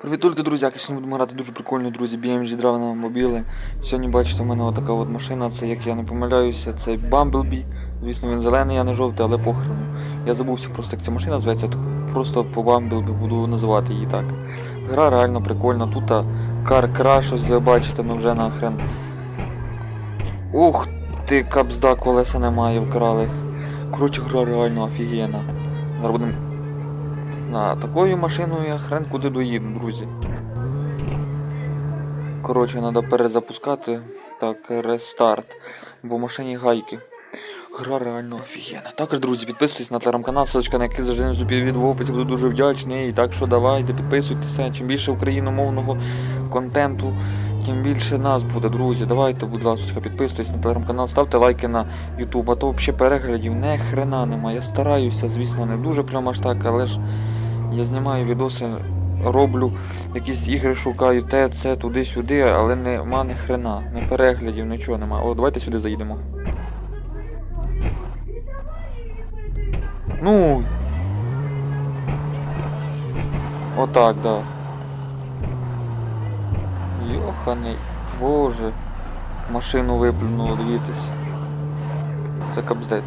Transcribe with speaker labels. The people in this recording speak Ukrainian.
Speaker 1: Привіт, тільки друзі, сьогодні будемо грати дуже прикольно, друзі, BMG Drive на мобіли. Сьогодні бачите, у мене отака от машина, це як я не помиляюся, це Bumblebee. Звісно, він зелений, а не жовтий, але похрен. Я забувся просто, як ця машина зветься, просто по Bumblebee буду називати її так. Гра реально прикольна, тут Car Crash, ось ви бачите, ми вже нахрен. Ух ти, капзда, колеса немає, вкрали. Коротше, гра реально офігенна. Зараз будемо а, такою машиною я хрен куди доїду, друзі. Коротше, треба перезапускати. Так, рестарт. Бо в машині гайки. Гра реально офігенна. Також, друзі, підписуйтесь на телеграм-канал, ссылочка на який завжди внизу під в описі, буду дуже вдячний. І Так що давайте, підписуйтеся. Чим більше україномовного контенту, тим більше нас буде, друзі. Давайте, будь ласка, підписуйтесь на телеграм-канал, ставте лайки на YouTube, а то взагалі переглядів не хрена нема. Я стараюся, звісно, не дуже прямо аж так, але ж я знімаю відоси, роблю якісь ігри, шукаю те, це, туди-сюди, але нема ні хрена, ні переглядів, нічого нема. О, давайте сюди заїдемо. Ну. Отак, да. Йоханий, боже. Машину виплюнуло, дивіться. Це кабздець.